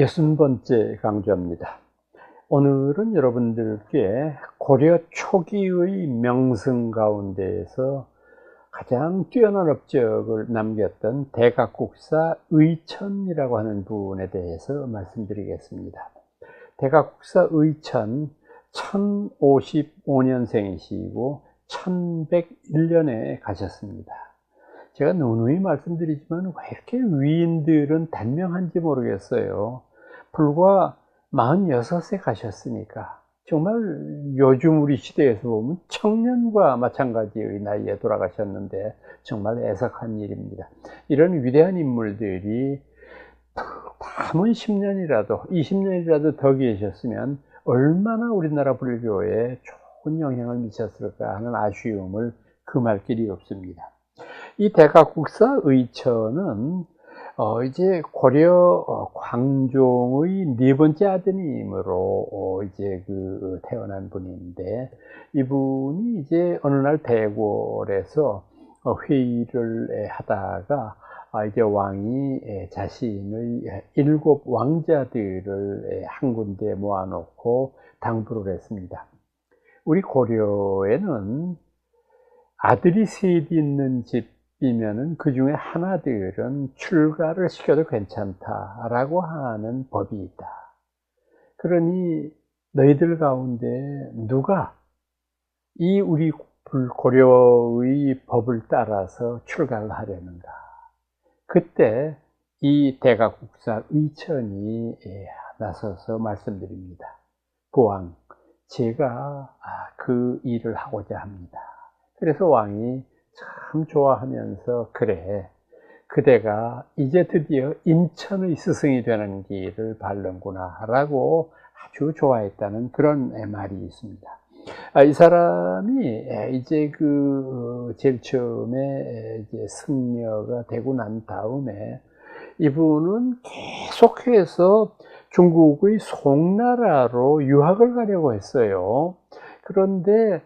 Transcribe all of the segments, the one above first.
오늘 60번째 강좌입니다. 오늘은 여러분들께 고려 초기의 명성 가운데에서 가장 뛰어난 업적을 남겼던 대각국사 의천이라고 하는 분에 대해서 말씀드리겠습니다. 대각국사 의천 1055년생이시고 1101년에 가셨습니다. 제가 누누이 말씀드리지만 왜 이렇게 위인들은 단명한지 모르겠어요. 불과 46세 가셨으니까 정말 요즘 우리 시대에서 보면 청년과 마찬가지의 나이에 돌아가셨는데 정말 애석한 일입니다. 이런 위대한 인물들이 남은 10년이라도 20년이라도 더 계셨으면 얼마나 우리나라 불교에 좋은 영향을 미쳤을까 하는 아쉬움을 금할 길이 없습니다. 이 대각국사 의처는 어, 이제 고려 어, 광종의 네 번째 아드님으로 어, 이제 그 태어난 분인데 이분이 이제 어느 날 대궐에서 어, 회의를 하다가 아, 이제 왕이 자신의 일곱 왕자들을 한 군데 모아놓고 당부를 했습니다. 우리 고려에는 아들이 셋 있는 집 이면은 그 중에 하나들은 출가를 시켜도 괜찮다라고 하는 법이 있다. 그러니 너희들 가운데 누가 이 우리 불고려의 법을 따라서 출가를 하려는가? 그때 이 대각국사 의천이 나서서 말씀드립니다. 보왕, 제가 그 일을 하고자 합니다. 그래서 왕이 참 좋아하면서 그래 그대가 이제 드디어 인천의 스승이 되는 길을 밟는구나 라고 아주 좋아했다는 그런 말이 있습니다. 아, 이 사람이 이제 그 제일 처음에 이제 승려가 되고 난 다음에 이분은 계속해서 중국의 송나라로 유학을 가려고 했어요. 그런데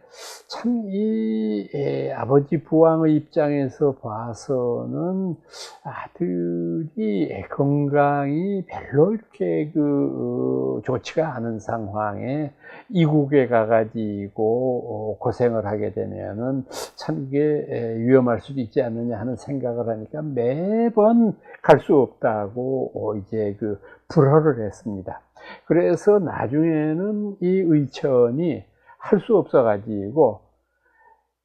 참 이 아버지 부왕의 입장에서 봐서는 아들이 건강이 별로 이렇게 그 어, 좋지가 않은 상황에 이국에 가가지고 어, 고생을 하게 되면은 참 이게 위험할 수도 있지 않느냐 하는 생각을 하니까 매번 갈 수 없다고 어, 이제 그 불허를 했습니다. 그래서 나중에는 이 의천이 할 수 없어가지고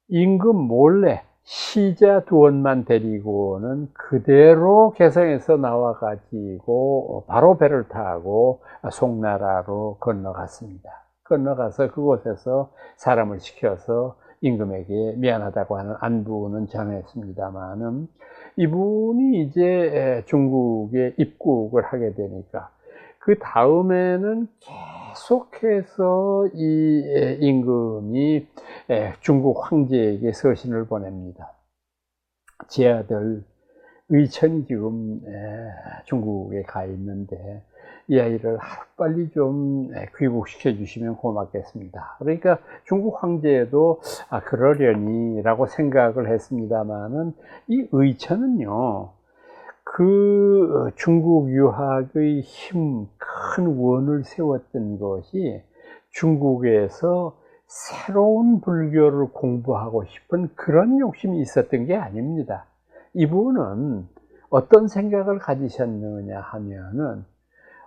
임금 몰래 시자 두 원만 데리고는 그대로 개성에서 나와가지고 바로 배를 타고 송나라로 건너갔습니다. 건너가서 그곳에서 사람을 시켜서 임금에게 미안하다고 하는 안부는 전했습니다만은 이분이 이제 중국에 입국을 하게 되니까 그 다음에는 계속해서 이 임금이 중국 황제에게 서신을 보냅니다. 제 아들 의천이 지금 중국에 가 있는데 이 아이를 빨리 좀 귀국시켜 주시면 고맙겠습니다. 그러니까 중국 황제도 아 그러려니 라고 생각을 했습니다만은 이 의천은요 그 어, 중국 유학의 힘, 큰 원을 세웠던 것이 중국에서 새로운 불교를 공부하고 싶은 그런 욕심이 있었던 게 아닙니다. 이분은 어떤 생각을 가지셨느냐 하면은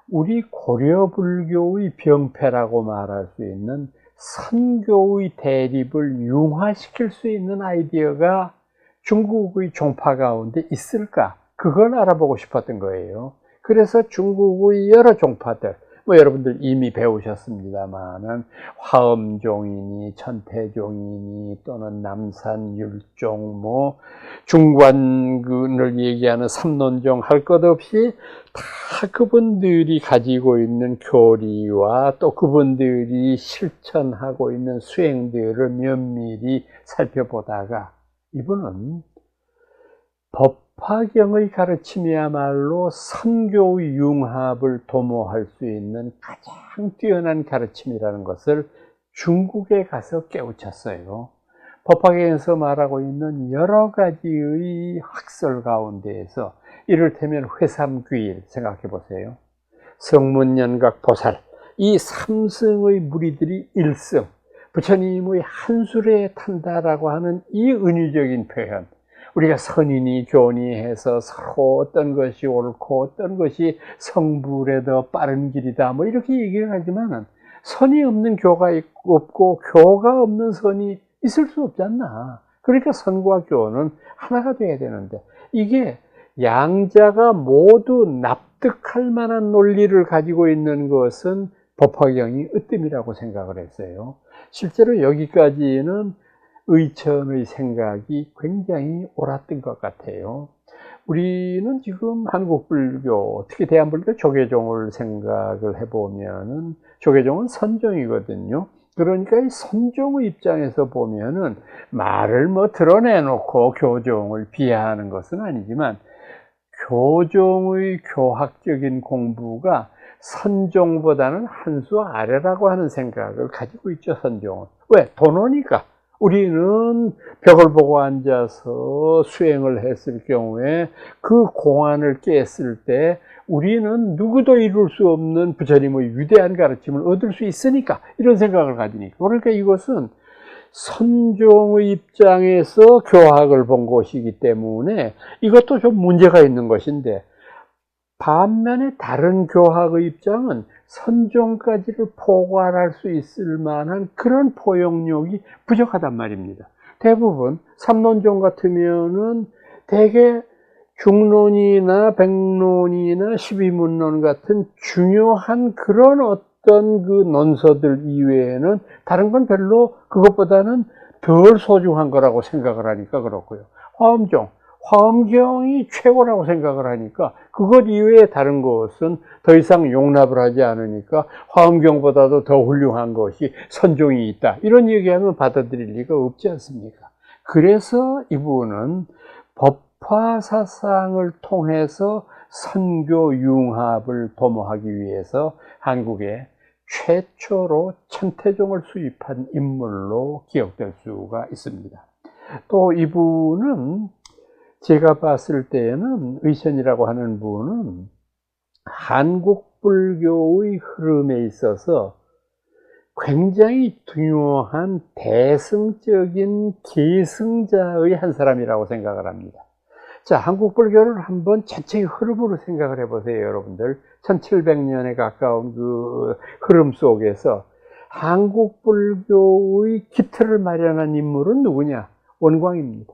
우리 고려 불교의 병폐라고 말할 수 있는 선교의 대립을 융화시킬 수 있는 아이디어가 중국의 종파 가운데 있을까? 그걸 알아보고 싶었던 거예요. 그래서 중국의 여러 종파들, 뭐 여러분들 이미 배우셨습니다만은 화엄종이니 천태종이니 또는 남산율종 뭐 중관을 얘기하는 삼론종 할 것 없이 다 그분들이 가지고 있는 교리와 또 그분들이 실천하고 있는 수행들을 면밀히 살펴보다가 이분은 법 화경의 가르침이야말로 선교의 융합을 도모할 수 있는 가장 뛰어난 가르침이라는 것을 중국에 가서 깨우쳤어요. 법화경에서 말하고 있는 여러 가지의 학설 가운데에서 이를테면 회삼귀일 생각해 보세요. 성문연각 보살 이 삼승의 무리들이 일승 부처님의 한술에 탄다라고 하는 이 은유적인 표현 우리가 선인이 교니 해서 서로 어떤 것이 옳고 어떤 것이 성불에 더 빠른 길이다 뭐 이렇게 얘기를 하지만은 선이 없는 교가 없고 교가 없는 선이 있을 수 없지 않나 그러니까 선과 교는 하나가 돼야 되는데 이게 양자가 모두 납득할 만한 논리를 가지고 있는 것은 법화경이 으뜸이라고 생각을 했어요. 실제로 여기까지는 의천의 생각이 굉장히 옳았던 것 같아요. 우리는 지금 한국 불교, 특히 대한불교 조계종을 생각을 해보면은 조계종은 선종이거든요. 그러니까 이 선종의 입장에서 보면은 말을 뭐 드러내놓고 교종을 비하하는 것은 아니지만 교종의 교학적인 공부가 선종보다는 한 수 아래라고 하는 생각을 가지고 있죠, 선종은. 왜? 돈오니까. 우리는 벽을 보고 앉아서 수행을 했을 경우에 그 공안을 깼을 때 우리는 누구도 이룰 수 없는 부처님의 위대한 가르침을 얻을 수 있으니까 이런 생각을 가지니까. 그러니까 이것은 선종의 입장에서 교학을 본 것이기 때문에 이것도 좀 문제가 있는 것인데 반면에 다른 교학의 입장은 선종까지를 포괄할 수 있을 만한 그런 포용력이 부족하단 말입니다. 대부분 삼론종 같으면은 대개 중론이나 백론이나 십이문론 같은 중요한 그런 어떤 그 논서들 이외에는 다른 건 별로 그것보다는 덜 소중한 거라고 생각을 하니까 그렇고요. 화엄종, 화엄경이 최고라고 생각을 하니까 그것 이외에 다른 것은 더 이상 용납을 하지 않으니까 화엄경보다도 더 훌륭한 것이 선종이 있다. 이런 얘기하면 받아들일 리가 없지 않습니까? 그래서 이분은 법화 사상을 통해서 선교 융합을 도모하기 위해서 한국에 최초로 천태종을 수입한 인물로 기억될 수가 있습니다. 또 이분은 제가 봤을 때에는 의천이라고 하는 분은 한국 불교의 흐름에 있어서 굉장히 중요한 대승적인 계승자의 한 사람이라고 생각을 합니다. 자, 한국 불교를 한번 전체의 흐름으로 생각을 해보세요, 여러분들. 1700년에 가까운 그 흐름 속에서 한국 불교의 기틀을 마련한 인물은 누구냐? 원광입니다.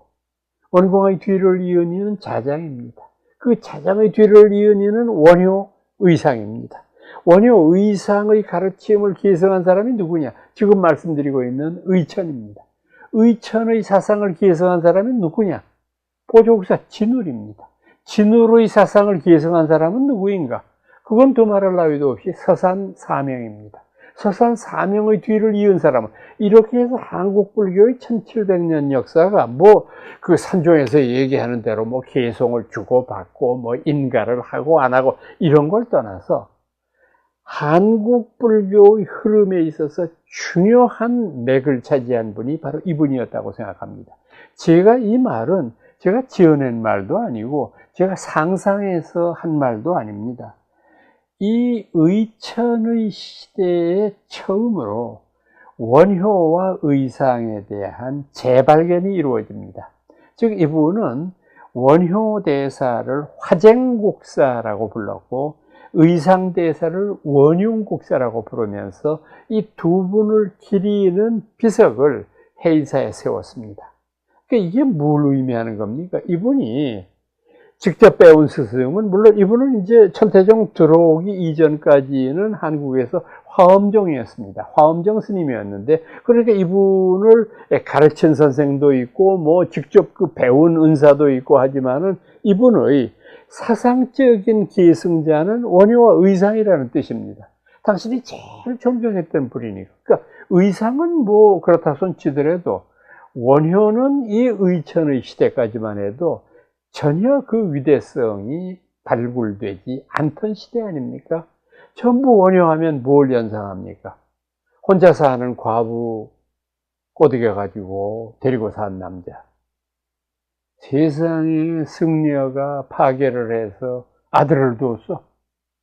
원공의 뒤를 이은 이는 자장입니다. 그 자장의 뒤를 이은 이는 원효 의상입니다. 원효 의상의 가르침을 기성한 사람이 누구냐? 지금 말씀드리고 있는 의천입니다. 의천의 사상을 기성한 사람이 누구냐? 보조국사 진울입니다. 진울의 사상을 기성한 사람은 누구인가? 그건 더 말할 나위도 없이 서산 사명입니다. 서산 사명의 뒤를 이은 사람은 이렇게 해서 한국 불교의 1700년 역사가 뭐 그 산종에서 얘기하는 대로 뭐 개송을 주고받고 뭐 인가를 하고 안 하고 이런 걸 떠나서 한국 불교의 흐름에 있어서 중요한 맥을 차지한 분이 바로 이분이었다고 생각합니다. 제가 이 말은 제가 지어낸 말도 아니고 제가 상상해서 한 말도 아닙니다. 이 의천의 시대에 처음으로 원효와 의상에 대한 재발견이 이루어집니다. 즉 이분은 원효 대사를 화쟁국사라고 불렀고 의상 대사를 원흉국사라고 부르면서 이 두 분을 기리는 비석을 해인사에 세웠습니다. 그러니까 이게 뭘 의미하는 겁니까? 이분이 직접 배운 스승은 물론 이분은 이제 천태종 들어오기 이전까지는 한국에서 화엄종이었습니다. 화엄종 스님이었는데 그러니까 이분을 가르친 선생도 있고 뭐 직접 그 배운 은사도 있고 하지만은 이분의 사상적인 계승자는 원효와 의상이라는 뜻입니다. 당신이 제일 존경했던 분이니까. 그러니까 의상은 뭐 그렇다 손 치더라도 원효는 이 의천의 시대까지만 해도 전혀 그 위대성이 발굴되지 않던 시대 아닙니까? 전부 원효하면 뭘 연상합니까? 혼자 사는 과부 꼬드겨 가지고 데리고 산 남자. 세상에 승려가 파괴를 해서 아들을 뒀어.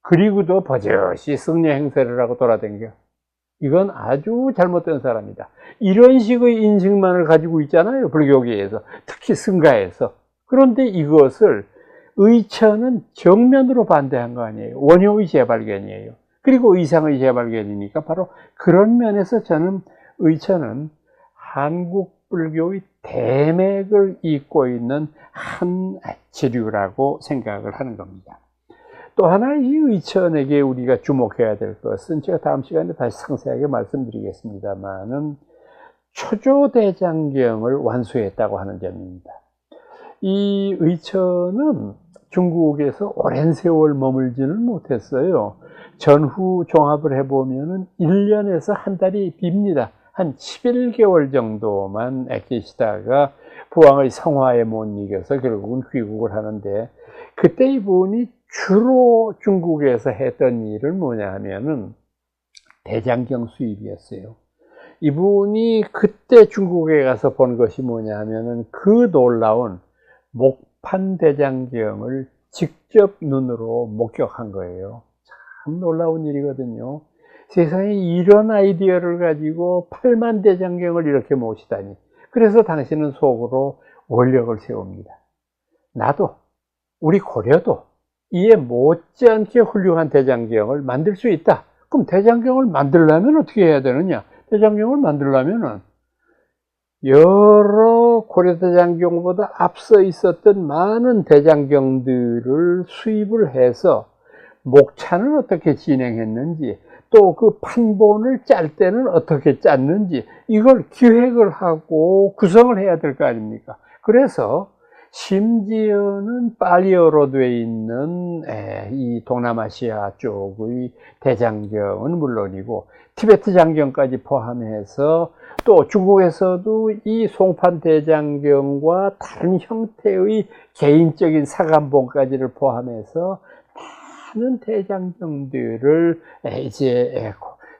그리고도 버젓이 승려 행세를 하고 돌아다녀. 이건 아주 잘못된 사람이다. 이런 식의 인식만을 가지고 있잖아요. 불교계에서. 특히 승가에서. 그런데 이것을 의처는 정면으로 반대한 거 아니에요. 원효의 재발견이에요. 그리고 의상의 재발견이니까 바로 그런 면에서 저는 의처는 한국 불교의 대맥을 잇고 있는 한 지류라고 생각을 하는 겁니다. 또 하나 이 의천에게 우리가 주목해야 될 것은 제가 다음 시간에 다시 상세하게 말씀드리겠습니다만은 초조대장경을 완수했다고 하는 점입니다. 이 의천은 중국에서 오랜 세월 머물지는 못했어요. 전후 종합을 해보면은 1년에서 한 달이 빕니다. 한 11개월 정도만 계시다가 부왕의 성화에 못 이겨서 결국은 귀국을 하는데 그때 이분이 주로 중국에서 했던 일은 뭐냐 하면은 대장경 수입이었어요. 이분이 그때 중국에 가서 본 것이 뭐냐 하면은 그 놀라운 목판 대장경을 직접 눈으로 목격한 거예요. 참 놀라운 일이거든요. 세상에 이런 아이디어를 가지고 8만 대장경을 이렇게 모시다니. 그래서 당신은 속으로 원력을 세웁니다. 나도, 우리 고려도 이에 못지않게 훌륭한 대장경을 만들 수 있다. 그럼 대장경을 만들려면 어떻게 해야 되느냐? 대장경을 만들려면은 여러 고려대장경보다 앞서 있었던 많은 대장경들을 수입을 해서 목차는 어떻게 진행했는지 또 그 판본을 짤 때는 어떻게 짰는지 이걸 기획을 하고 구성을 해야 될 거 아닙니까? 그래서 심지어는 파리어로 되어 있는 이 동남아시아 쪽의 대장경은 물론이고 티베트 장경까지 포함해서 또 중국에서도 이 송판 대장경과 다른 형태의 개인적인 사관본까지를 포함해서 많은 대장경들을 이제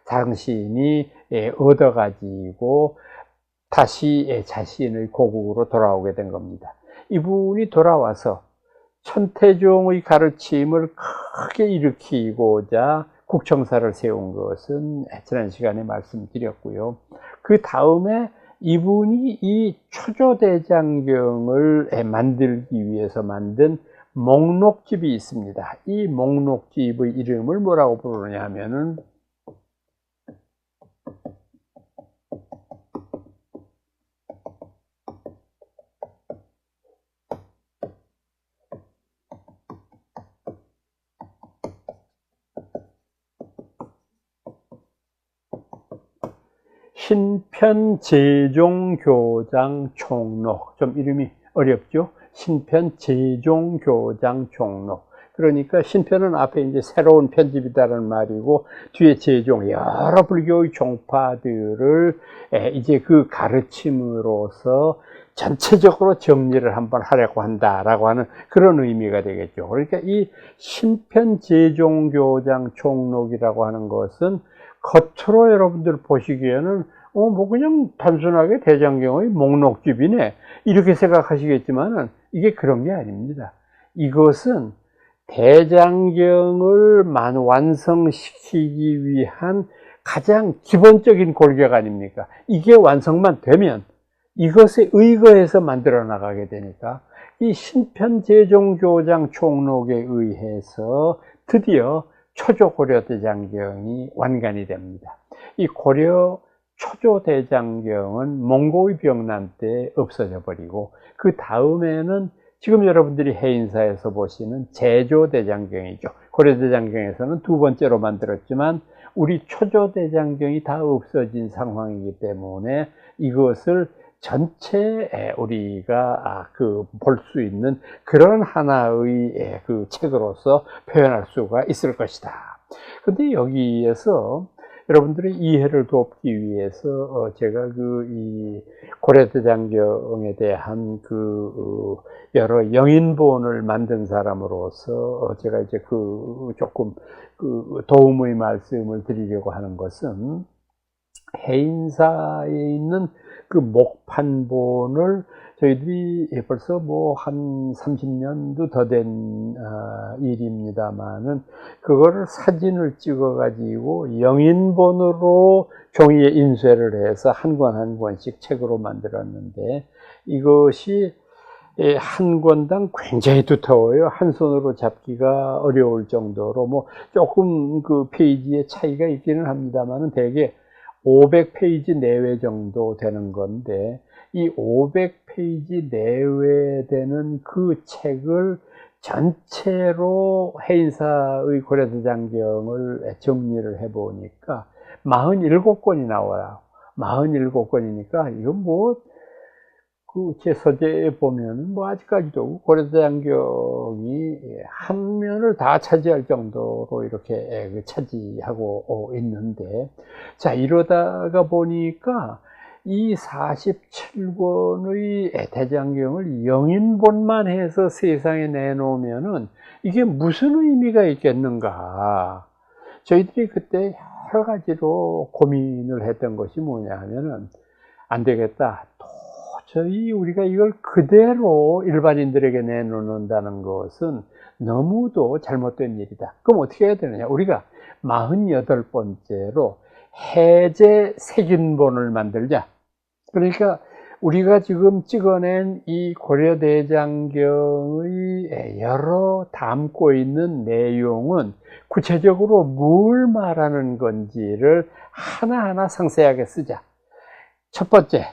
당신이 얻어가지고 다시 자신의 고국으로 돌아오게 된 겁니다. 이분이 돌아와서 천태종의 가르침을 크게 일으키고자 국청사를 세운 것은 지난 시간에 말씀드렸고요. 그 다음에 이분이 이 초조대장경을 만들기 위해서 만든 목록집이 있습니다. 이 목록집의 이름을 뭐라고 부르느냐 하면은 신편 제종교장 총록 좀 이름이 어렵죠? 신편 제종교장 총록 그러니까 신편은 앞에 이제 새로운 편집이다라는 말이고 뒤에 제종 여러 불교의 종파들을 이제 그 가르침으로서 전체적으로 정리를 한번 하려고 한다라고 하는 그런 의미가 되겠죠. 그러니까 이 신편 제종교장 총록이라고 하는 것은 겉으로 여러분들 보시기에는 어, 뭐 그냥 단순하게 대장경의 목록집이네. 이렇게 생각하시겠지만은 이게 그런 게 아닙니다. 이것은 대장경을 만 완성시키기 위한 가장 기본적인 골격 아닙니까? 이게 완성만 되면 이것에 의거해서 만들어 나가게 되니까 이 신편제종교장 총록에 의해서 드디어 초조 고려 대장경이 완간이 됩니다. 이 고려 초조대장경은 몽고의 병난 때 없어져 버리고 그 다음에는 지금 여러분들이 해인사에서 보시는 제조대장경이죠. 고려대장경에서는 두 번째로 만들었지만 우리 초조대장경이 다 없어진 상황이기 때문에 이것을 전체 우리가 아, 그볼 수 있는 그런 하나의 그 책으로서 표현할 수가 있을 것이다. 근데 여기에서 여러분들의 이해를 돕기 위해서 어, 제가 그 이 고려대장경에 대한 그 어, 여러 영인본을 만든 사람으로서 어, 제가 이제 그 조금 그 도움의 말씀을 드리려고 하는 것은 해인사에 있는 그 목판본을 저희들이 벌써 뭐 한 30년도 더 된 일입니다만은 그거를 사진을 찍어 가지고 영인본으로 종이에 인쇄를 해서 한 권 한 권씩 책으로 만들었는데 이것이 예, 한 권당 굉장히 두터워요. 한 손으로 잡기가 어려울 정도로 뭐 조금 그 페이지의 차이가 있기는 합니다만은 대개 500페이지 내외 정도 되는 건데 이 500페이지 내외 되는 그 책을 전체로 해인사의 고려대장경을 정리를 해보니까 47권이 나와요. 47권이니까 이건 뭐 그 제 서재에 보면 뭐 아직까지도 고려대장경이 한 면을 다 차지할 정도로 이렇게 그 차지하고 있는데 자 이러다가 보니까 이 47권의 대장경을 영인본만 해서 세상에 내놓으면은 이게 무슨 의미가 있겠는가 저희들이 그때 여러 가지로 고민을 했던 것이 뭐냐 하면은 안 되겠다 도저히 우리가 이걸 그대로 일반인들에게 내놓는다는 것은 너무도 잘못된 일이다. 그럼 어떻게 해야 되느냐? 우리가 48번째로 해제 색인본을 만들자. 그러니까 우리가 지금 찍어낸 이 고려대장경의 여러 담고 있는 내용은 구체적으로 뭘 말하는 건지를 하나하나 상세하게 쓰자. 첫 번째,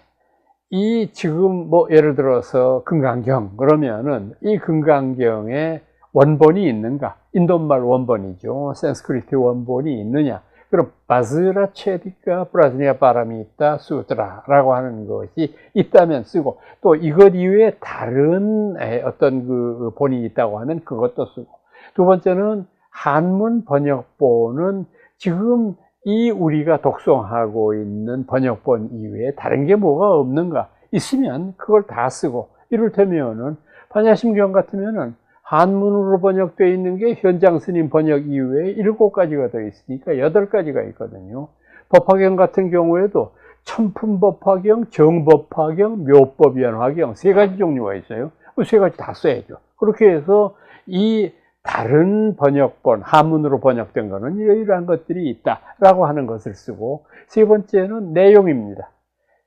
이 지금 뭐 예를 들어서 금강경 그러면은 이 금강경에 원본이 있는가? 인도말 원본이죠. 산스크리트 원본이 있느냐? 그럼 바즈라 체디카 브라즈니아 바람이 있다 수드라라고 하는 것이 있다면 쓰고 또 이것 이외에 다른 어떤 그 본이 있다고 하면 그것도 쓰고. 두 번째는 한문 번역본은 지금 이 우리가 독송하고 있는 번역본 이외에 다른 게 뭐가 없는가 있으면 그걸 다 쓰고 이를테면은 반야심경 같으면은 한문으로 번역되어 있는 게 현장 스님 번역 이외에 일곱 가지가 더 있으니까 여덟 가지가 있거든요. 법화경 같은 경우에도 천품법화경, 정법화경, 묘법연화경 세 가지 종류가 있어요. 그세 가지 다 써야죠. 그렇게 해서 이 다른 번역본, 한문으로 번역된 거는 이러이러한 것들이 있다라고 하는 것을 쓰고 세 번째는 내용입니다.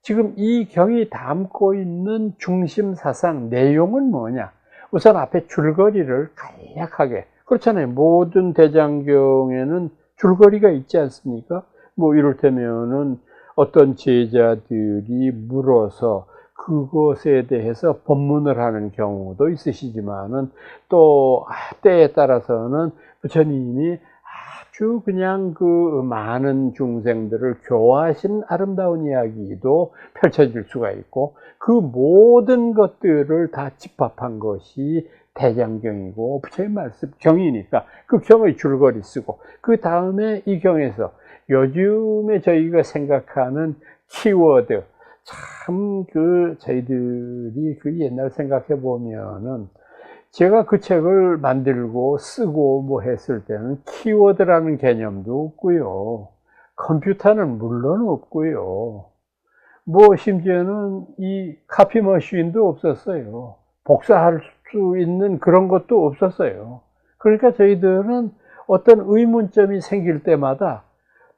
지금 이 경이 담고 있는 중심 사상 내용은 뭐냐? 우선 앞에 줄거리를 간략하게 그렇잖아요. 모든 대장경에는 줄거리가 있지 않습니까? 뭐 이를테면은 어떤 제자들이 물어서 그것에 대해서 법문을 하는 경우도 있으시지만은 또 때에 따라서는 부처님이 아주 그냥 그 많은 중생들을 교화하신 아름다운 이야기도 펼쳐질 수가 있고 그 모든 것들을 다 집합한 것이 대장경이고 부처님 말씀 경이니까 그 경의 줄거리 쓰고 그 다음에 이 경에서 요즘에 저희가 생각하는 키워드 참 그 저희들이 그 옛날 생각해 보면은 제가 그 책을 만들고 쓰고 뭐 했을 때는 키워드라는 개념도 없고요. 컴퓨터는 물론 없고요. 뭐 심지어는 이 카피 머신도 없었어요. 복사할 수 있는 그런 것도 없었어요. 그러니까 저희들은 어떤 의문점이 생길 때마다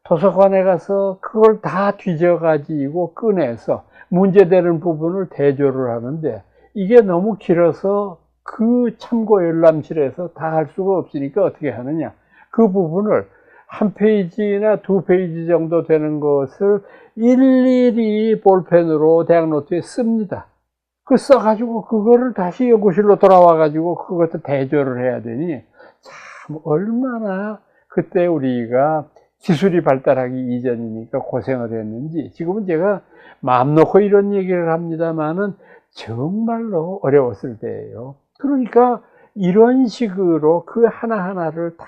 도서관에 가서 그걸 다 뒤져가지고 꺼내서 문제되는 부분을 대조를 하는데 이게 너무 길어서 그 참고 열람실에서 다 할 수가 없으니까 어떻게 하느냐. 그 부분을 한 페이지나 두 페이지 정도 되는 것을 일일이 볼펜으로 대학노트에 씁니다. 그 써가지고 그거를 다시 연구실로 돌아와가지고 그것도 대조를 해야 되니 참 얼마나 그때 우리가 기술이 발달하기 이전이니까 고생을 했는지 지금은 제가 마음 놓고 이런 얘기를 합니다만은 정말로 어려웠을 때예요. 그러니까 이런 식으로 그 하나하나를 다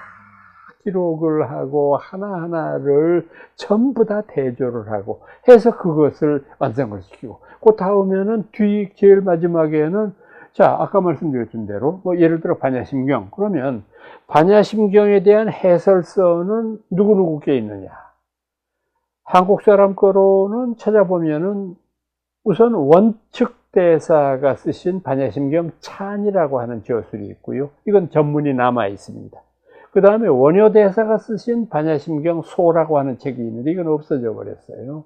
기록을 하고 하나하나를 전부 다 대조를 하고 해서 그것을 완성을 시키고 그 다음에는 뒤 제일 마지막에는 자 아까 말씀드렸던 대로 뭐 예를 들어 반야심경. 그러면 반야심경에 대한 해설서는 누구누구께 있느냐? 한국 사람 거로는 찾아보면은 우선 원측 대사가 쓰신 반야심경 찬이라고 하는 저술이 있고요. 이건 전문이 남아 있습니다. 그 다음에 원효 대사가 쓰신 반야심경 소라고 하는 책이 있는데 이건 없어져 버렸어요.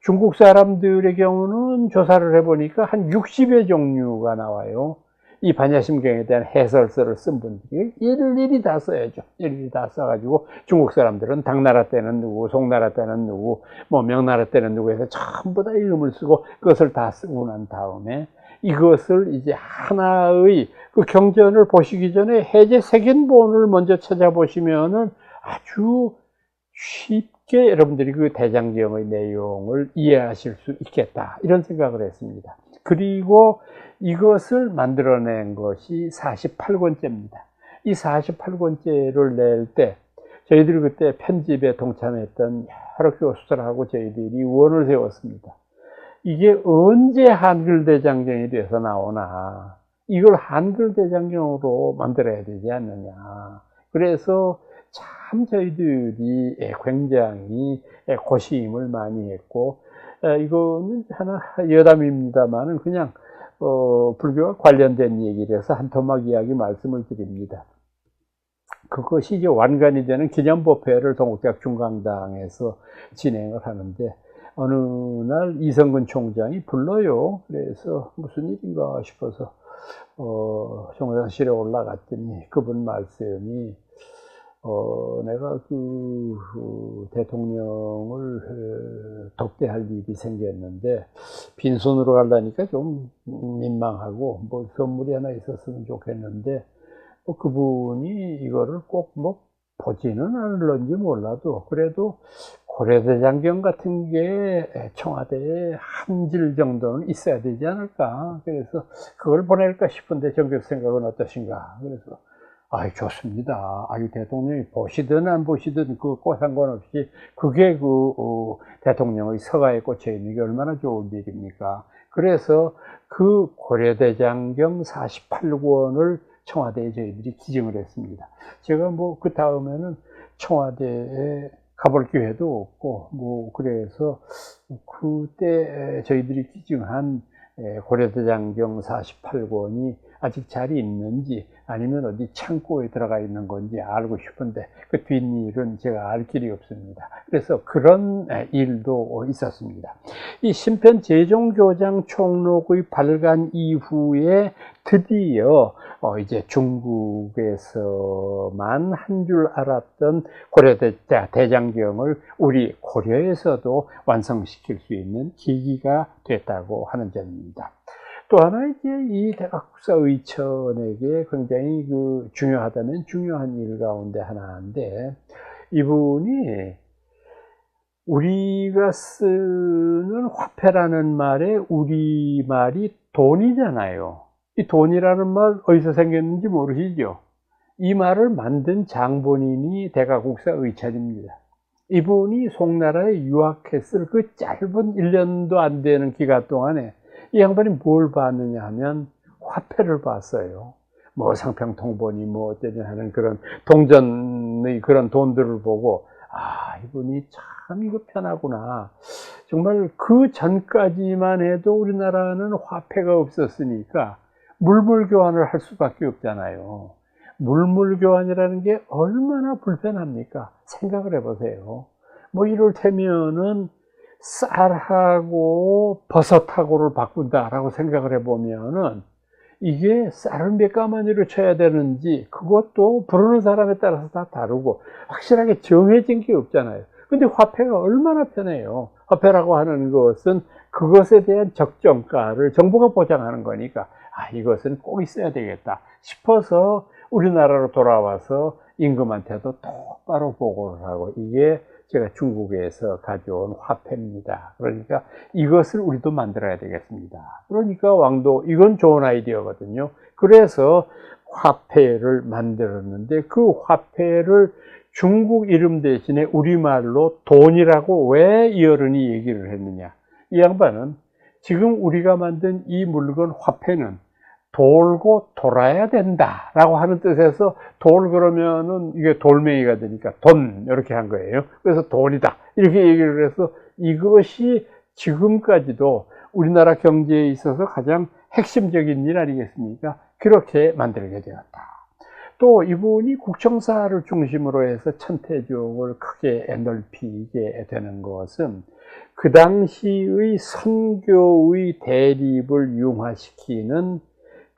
중국 사람들의 경우는 조사를 해보니까 한 60여 종류가 나와요. 이 반야심경에 대한 해설서를 쓴 분들이 일일이 다 써야죠. 일일이 다 써가지고 중국 사람들은 당나라 때는 누구, 송나라 때는 누구, 뭐 명나라 때는 누구 해서 전부 다 이름을 쓰고 그것을 다 쓰고 난 다음에 이것을 이제 하나의 그 경전을 보시기 전에 해제 색인본을 먼저 찾아보시면은 아주 쉽게 여러분들이 그 대장경의 내용을 이해하실 수 있겠다. 이런 생각을 했습니다. 그리고 이것을 만들어낸 것이 48권째입니다. 이 48권째를 낼 때 저희들이 그때 편집에 동참했던 여러 교수들하고 저희들이 원을 세웠습니다. 이게 언제 한글 대장경이 돼서 나오나 이걸 한글 대장경으로 만들어야 되지 않느냐. 그래서 참 저희들이 굉장히 고심을 많이 했고 이거는 하나 여담입니다만은 그냥 어, 불교와 관련된 얘기라서 한 토막 이야기 말씀을 드립니다. 그것이 이제 완간이 되는 기념법회를 동국대학 중강당에서 진행을 하는데 어느 날 이성근 총장이 불러요. 그래서 무슨 일인가 싶어서 어, 총장실에 올라갔더니 그분 말씀이 어, 내가 그, 그 대통령을 독대할 일이 생겼는데 빈손으로 가려니까 좀 민망하고 뭐 선물이 하나 있었으면 좋겠는데 뭐 그분이 이거를 꼭 뭐 보지는 않을런지 몰라도 그래도 고려대장경 같은 게 청와대에 한 질 정도는 있어야 되지 않을까. 그래서 그걸 보낼까 싶은데 정교 생각은 어떠신가. 그래서 아이, 좋습니다. 아유, 대통령이 보시든 안 보시든 그거 상관없이 그게 그, 어, 대통령의 서가에 꽂혀 있는 게 얼마나 좋은 일입니까? 그래서 그 고려대장경 48권을 청와대에 저희들이 기증을 했습니다. 제가 뭐 그 다음에는 청와대에 가볼 기회도 없고, 뭐, 그래서 그때 저희들이 기증한 고려대장경 48권이 아직 자리 있는지 아니면 어디 창고에 들어가 있는 건지 알고 싶은데 그 뒷일은 제가 알 길이 없습니다. 그래서 그런 일도 있었습니다. 이 신편 제종교장 총록의 발간 이후에 드디어 어 이제 중국에서만 한 줄 알았던 고려대 대장경을 우리 고려에서도 완성시킬 수 있는 계기가 됐다고 하는 점입니다. 또 하나 이제 이 대각국사 의천에게 굉장히 그 중요하다면 중요한 일 가운데 하나인데 이분이 우리가 쓰는 화폐라는 말에 우리 말이 돈이잖아요. 이 돈이라는 말 어디서 생겼는지 모르시죠? 이 말을 만든 장본인이 대가국사 의찬입니다. 이분이 송나라에 유학했을 그 짧은 1년도 안 되는 기간 동안에 이 양반이 뭘 봤느냐 하면 화폐를 봤어요. 뭐 상평통보니 뭐 어쩌니 하는 그런 동전의 그런 돈들을 보고 아 이분이 참 이거 편하구나. 정말 그 전까지만 해도 우리나라는 화폐가 없었으니까 물물 교환을 할 수밖에 없잖아요. 물물 교환이라는 게 얼마나 불편합니까? 생각을 해보세요. 뭐 이를테면은 쌀하고 버섯하고를 바꾼다라고 생각을 해보면은 이게 쌀을 몇 가마니로 쳐야 되는지 그것도 부르는 사람에 따라서 다 다르고 확실하게 정해진 게 없잖아요. 근데 화폐가 얼마나 편해요. 화폐라고 하는 것은 그것에 대한 적정가를 정부가 보장하는 거니까 아 이것은 꼭 있어야 되겠다 싶어서 우리나라로 돌아와서 임금한테도 똑바로 보고를 하고 이게 제가 중국에서 가져온 화폐입니다. 그러니까 이것을 우리도 만들어야 되겠습니다. 그러니까 왕도 이건 좋은 아이디어거든요. 그래서 화폐를 만들었는데 그 화폐를 중국 이름 대신에 우리말로 돈이라고 왜 이 어른이 얘기를 했느냐. 이 양반은 지금 우리가 만든 이 물건 화폐는 돌고 돌아야 된다라고 하는 뜻에서 돌 그러면은 이게 돌멩이가 되니까 돈 이렇게 한 거예요. 그래서 돈이다 이렇게 얘기를 해서 이것이 지금까지도 우리나라 경제에 있어서 가장 핵심적인 일 아니겠습니까? 그렇게 만들게 되었다. 또 이분이 국정사를 중심으로 해서 천태종을 크게 넓히게 되는 것은 그 당시의 선교의 대립을 융화시키는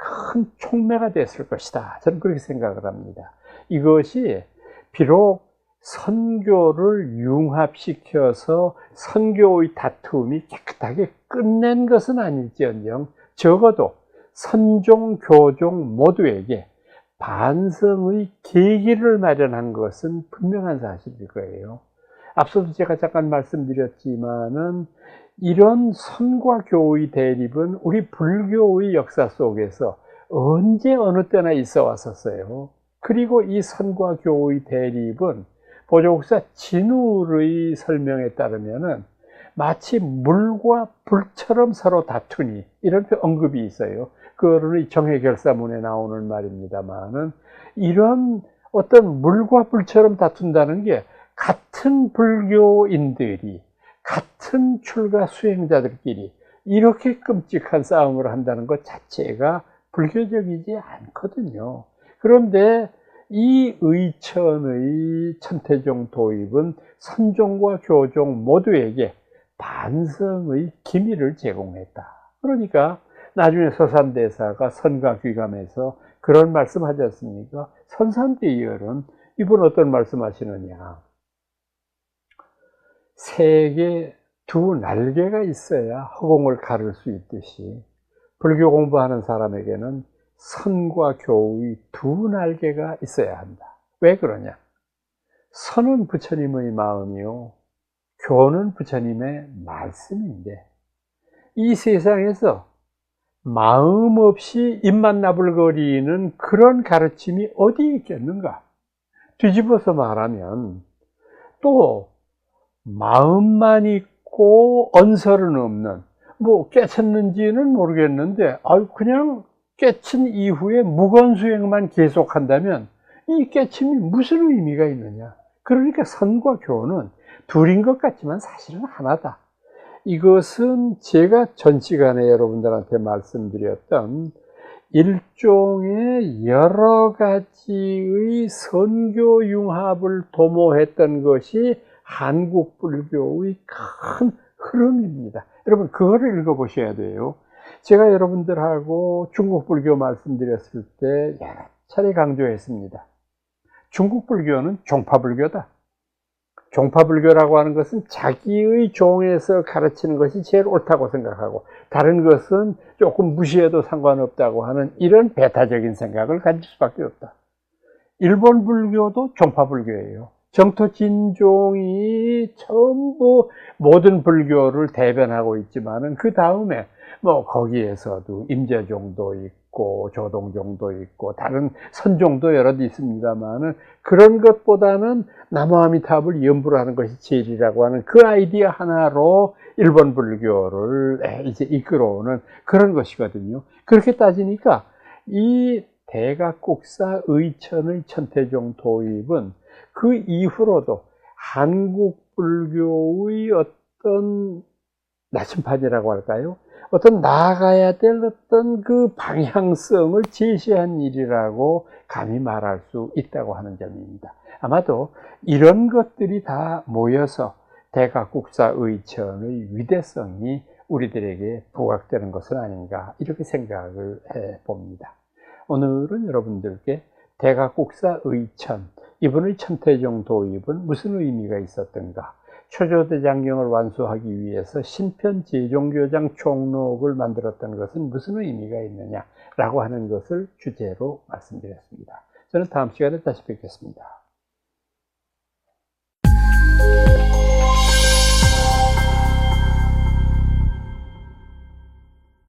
큰 촉매가 됐을 것이다. 저는 그렇게 생각을 합니다. 이것이 비록 선교를 융합시켜서 선교의 다툼이 깨끗하게 끝낸 것은 아닐지언정 적어도 선종, 교종 모두에게 반성의 계기를 마련한 것은 분명한 사실일 거예요. 앞서도 제가 잠깐 말씀드렸지만은 이런 선과 교의 대립은 우리 불교의 역사 속에서 언제 어느 때나 있어 왔었어요. 그리고 이 선과 교의 대립은 보조국사 진울의 설명에 따르면은 마치 물과 불처럼 서로 다투니 이런 언급이 있어요. 그거는 정해결사문에 나오는 말입니다만은 이런 어떤 물과 불처럼 다툰다는 게 같은 불교인들이 같은 출가 수행자들끼리 이렇게 끔찍한 싸움을 한다는 것 자체가 불교적이지 않거든요. 그런데 이 의천의 천태종 도입은 선종과 교종 모두에게 반성의 기미를 제공했다. 그러니까 나중에 서산대사가 선가 귀감에서 그런 말씀 하지 않습니까? 선산대열은 이분 어떤 말씀 하시느냐. 세계 두 날개가 있어야 허공을 가를 수 있듯이 불교 공부하는 사람에게는 선과 교의 두 날개가 있어야 한다. 왜 그러냐? 선은 부처님의 마음이요. 교는 부처님의 말씀인데 이 세상에서 마음 없이 입만 나불거리는 그런 가르침이 어디 있겠는가? 뒤집어서 말하면 또 마음만 있고 언설은 없는 뭐 깨쳤는지는 모르겠는데 아 그냥 깨친 이후에 무건수행만 계속한다면 이 깨침이 무슨 의미가 있느냐? 그러니까 선과 교는 둘인 것 같지만 사실은 하나다. 이것은 제가 전 시간에 여러분들한테 말씀드렸던 일종의 여러 가지의 선교 융합을 도모했던 것이 한국 불교의 큰 흐름입니다. 여러분, 그거를 읽어보셔야 돼요. 제가 여러분들하고 중국 불교 말씀드렸을 때 여러 차례 강조했습니다. 중국 불교는 종파 불교다. 종파 불교라고 하는 것은 자기의 종에서 가르치는 것이 제일 옳다고 생각하고 다른 것은 조금 무시해도 상관없다고 하는 이런 배타적인 생각을 가질 수밖에 없다. 일본 불교도 종파 불교예요. 정토 진종이 전부 모든 불교를 대변하고 있지만은 그 다음에 뭐 거기에서도 임재종도 있고 조동종도 있고 다른 선종도 여러 있습니다만은 그런 것보다는 나무아미탑을 염불 하는 것이 제일이라고 하는 그 아이디어 하나로 일본 불교를 이제 이끌어오는 그런 것이거든요. 그렇게 따지니까 이 대각국사 의천의 천태종 도입은 그 이후로도 한국 불교의 어떤 나침판이라고 할까요? 어떤 나아가야 될 어떤 그 방향성을 제시한 일이라고 감히 말할 수 있다고 하는 점입니다. 아마도 이런 것들이 다 모여서 대각국사 의천의 위대성이 우리들에게 부각되는 것은 아닌가 이렇게 생각을 해 봅니다. 오늘은 여러분들께 대각국사 의천 이분의 천태종 도입은 무슨 의미가 있었던가 초조대장경을 완수하기 위해서 신편 제종교장 총록을 만들었던 것은 무슨 의미가 있느냐 라고 하는 것을 주제로 말씀드렸습니다. 저는 다음 시간에 다시 뵙겠습니다.